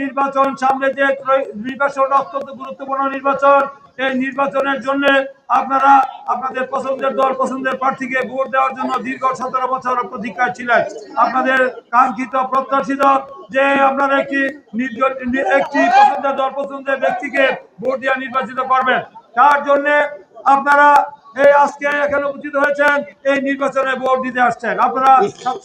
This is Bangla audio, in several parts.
নির্বাচন সামনে যে নির্বাচন অত্যন্ত গুরুত্বপূর্ণ নির্বাচন, এই নির্বাচনের জন্য আপনারা আপনাদের পছন্দের দল, পছন্দের প্রার্থীকে ভোট দেওয়ার জন্য দীর্ঘ সতেরো বছর প্রতীক্ষায় ছিলেন। আপনাদের কাঙ্ক্ষিত প্রত্যাশিত যে আপনারা একটি একটি পছন্দের দল, পছন্দের ব্যক্তিকে ভোট দিয়ে নির্বাচিত করবেন। তার জন্যে আপনারা এই আজকে এখানে উপস্থিত হয়েছেন, এই নির্বাচনে ভোট দিতে আসছেন। আপনারা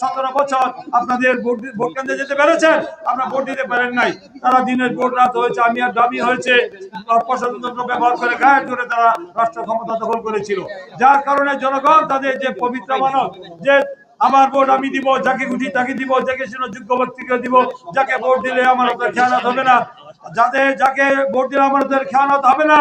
সতেরো বছর আপনাদের ভোট কেন্দ্রে যেতে পেরেছেন, আপনারা ভোট দিতে পারেন নাই। তারা দিনের ভোট রাত হয়েছে, আমি আর দাবি হয়েছে। ব্যবহার করে গায়ের জোরে তারা রাষ্ট্র ক্ষমতা দখল করেছিল। যার কারণে জনগণ তাদের যে পবিত্র মানব, যে আমার ভোট আমি দিব, যাকে খুশি তাকে দিব, যাকে ছিল যোগ্য ব্যক্তিকে দিব, যাকে ভোট দিলে আমার ওদের খেয়ানত হবে না। যাতে যাকে ভোট দিলে আমার খেয়ানত হবে না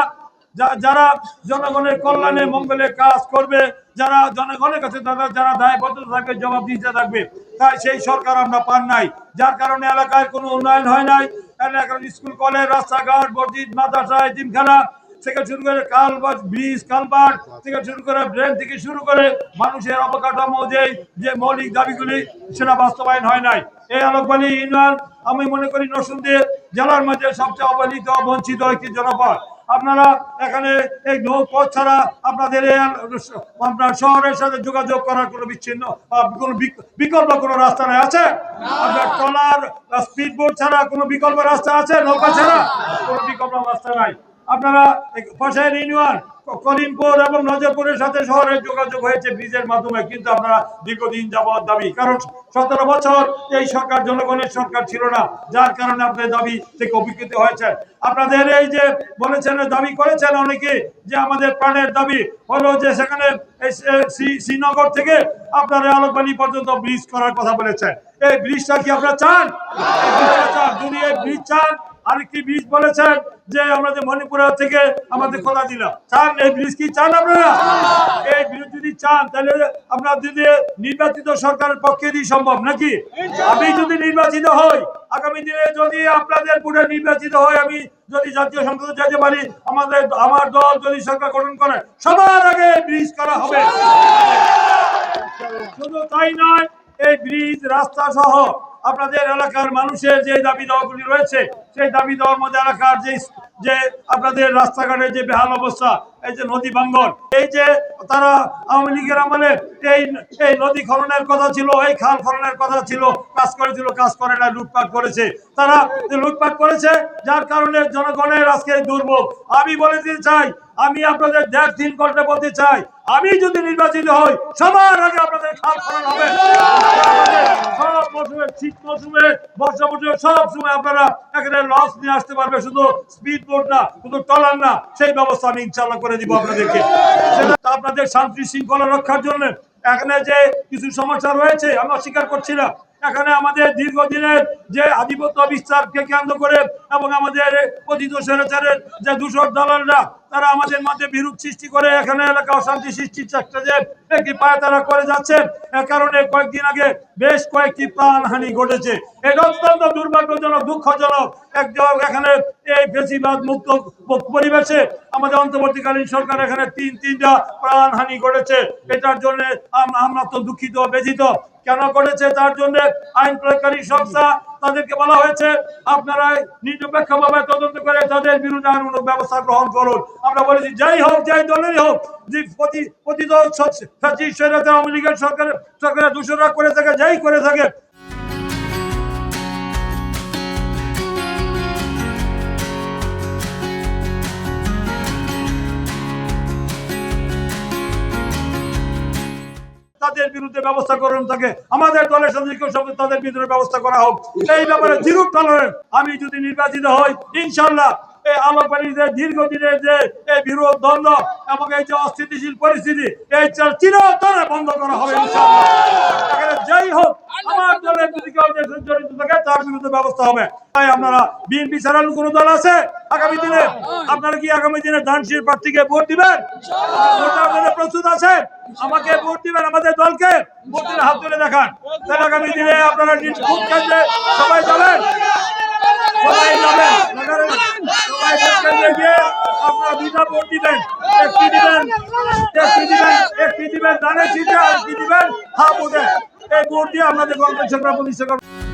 যারা জনগণের কল্যাণে মঙ্গলে কাজ করবে, যারা জনগণের কাছে তারা যারা দায়বদ্ধ থাকবে জবাব দিতে থাকবে, তাই সেই সরকার আমরা পান নাই। যার কারণে এলাকায় কোনো উন্নয়ন হয় নাই। এলাকার স্কুল, কলেজ, রাস্তাঘাট, মসজিদ মাদ্রাসা জিমখানা থেকে শুরু করে কাল ব্রিজ কালবার থেকে শুরু করে ড্রেন থেকে শুরু করে মানুষের অবকাঠামো যে যে মৌলিক দাবিগুলি, সেটা বাস্তবায়ন হয় নাই। এই আলোকবাণী ইউনিয়ন, আমি মনে করি নরসিংদী জেলার মধ্যে সবচেয়ে অবহেলিত বঞ্চিত একটি জনপদ। আপনারা এখানে এই নৌপথ ছাড়া আপনাদের আপনার শহরের সাথে যোগাযোগ করার কোনো বিচ্ছিন্ন কোনো বিকল্প কোনো রাস্তা নেই, আছে? আপনার টলার স্পিড বোট ছাড়া কোনো বিকল্প রাস্তা আছে? নৌকা ছাড়া কোনো বিকল্প রাস্তা নাই? আপনারা পাশের ইউনিয়ন করিমপুর এবং নজরপুরের সাথে শহরের যোগাযোগ হয়েছে ব্রিজের মাধ্যমে, কিন্তু আপনারা দীর্ঘদিন যাবৎ দাবি, কারণ সতেরো বছর এই সরকার, জনগণের সরকার ছিল না, যার কারণে আপনাদের দাবি থেকে অভিজ্ঞত হয়েছে। আপনাদের এই যে বলেছেন, দাবি করেছেন অনেকে, যে আমাদের প্রাণের দাবি হলো যে সেখানে শ্রীনগর থেকে আপনারা আলোকবাণী পর্যন্ত ব্রিজ করার কথা বলেছেন। এই ব্রিজটা কি আপনারা চান। যদি এই ব্রিজ চান আরেকটি ব্রিজ বলেছেন যে আমাদের মণিপুরের থেকে আমাদের খোলা দিল। চান এই ব্রিজ কি চান আপনারা? এই ব্রিজ যদি চান তাহলে আপনার যদি নির্বাচিত সরকারের পক্ষে দিয়ে সম্ভব নাকি? আমি যদি নির্বাচিত হই আগামী দিনে যদি আপনাদের পুরো নির্বাচিত হয় আমি যদি জাতীয় সংসদে যেতে পারি আমাদের আমার দল যদি সরকার গঠন করে সবার আগে ব্রিজ করা হবে। শুধু তাই নয় এই ব্রিজ, রাস্তা সহ আপনাদের এলাকার মানুষের যে দাবি দাওয়াগুলি রয়েছে, সেই দাবি দেওয়ার মধ্যে এলাকার যে যে আপনাদের রাস্তাঘাটের যে বেহাল অবস্থা, এই যে নদী ভাঙ্গন, এই যে তারা আওয়ামী লীগের আমলে এই এই নদী খননের কথা ছিল, এই খাল খননের কথা ছিল, কাজ করেছিল, কাজ করে না, লুটপাট করেছে। তারা লুটপাট করেছে, যার কারণে জনগণের আজকে দুর্ভোগ। আমি বলে দিতে চাই আমি আপনাদের দেড় দিন করতে বলতে চাই। আমি যদি নির্বাচিত হই, সবার আগে আপনাদের খাল খনন হবে। সব মৌসুমে, শীত মৌসুমে, বর্ষা মৌসুমে, সব সময় আপনারা এখানে লস নিয়ে আসতে পারবে। শুধু স্পিড বোট না, শুধু টলার না, সেই ব্যবস্থা আমি ইনশাল্লাহ করে দিব আপনাদেরকে। সেটা আপনাদের শান্তি শৃঙ্খলা রক্ষার জন্য। এখানে যে কিছু সমস্যা রয়েছে আমি অস্বীকার করছি না। এখানে আমাদের দীর্ঘদিনের যে আধিপত্য বিস্তারকে কেন্দ্র করে এবং আমাদের পতিত স্বৈরাচারের যে দূষর দালালরা তারা আমাদের মধ্যে বিরূপ সৃষ্টি করে এখানে এলাকা অশান্তি সৃষ্টির চেষ্টা যে একটি পায় তারা করে যাচ্ছে। এ কারণে কয়েকদিন আগে বেশ কয়েকটি প্রাণহানি ঘটেছে। এটা অত্যন্ত দুর্ভাগ্যজনক, দুঃখজনক। একজন এখানে এই বেশিরভাগ মুক্ত পরিবেশে আমাদের অন্তর্বর্তীকালীন সরকার এখানে তিন, তিনটা প্রাণহানি ঘটেছে। এটার জন্য আমরা তো দুঃখিত, ব্যথিত। কেন করেছে তার জন্য আইন প্রয়োগকারী সংস্থা তাদেরকে বলা হয়েছে, আপনারা নিরপেক্ষভাবে তদন্ত করে তাদের বিরুদ্ধে আইনমূলক ব্যবস্থা গ্রহণ করুন। আমরা বলেছি, যাই হোক, যাই দলেরই হোক, যে প্রতি প্রতি দল আওয়ামী লীগের সরকারের সরকারের দূষণরা করে থাকে, যাই করে থাকে তাদের বিরুদ্ধে ব্যবস্থা করানো থাকে আমাদের দলের কেউ তাদের বিরুদ্ধে ব্যবস্থা করা হোক। এই ব্যাপারে জিরো টলারেন্স আমি যদি নির্বাচিত হই ইনশাল্লাহ এই আলোকবাণীদের দীর্ঘদিনের যে এই বিরোধ দ্বন্দ্ব এবং এই যে অস্থিতিশীল পরিস্থিতি, এই চির- চিরতরে বন্ধ করা হবে যাই হোক, আমার দলের যদি কেউ যে জড়িত থাকে, তার বিরুদ্ধে ব্যবস্থা হবে। তাই আপনারা বিএনপি ছাড়ানো কোনো দল আছে? আগামী দিনে আপনারা কি আগামী দিনে দানশীল প্রার্থীকে ভোট দিবেন? প্রস্তুত আছেন আমাকে ভোট দিবেন আমাদের দলকে? ভোট দিলে হাত তুলে দেখান। আগামী দিনে আপনারা সবাই যাবেন সবাই যাবেন নগরের সবাই ভোট কেন্দ্রে গিয়ে আপনারা দুটা ভোট দিবেন একটি দিবেন একটি দিবেন একটি দিবেন দানের সিটে আর একটি দিবেন হা ভোটে। এই ভোট দিয়ে আপনাদের গণতন্ত্র সরকার প্রতিষ্ঠা করবেন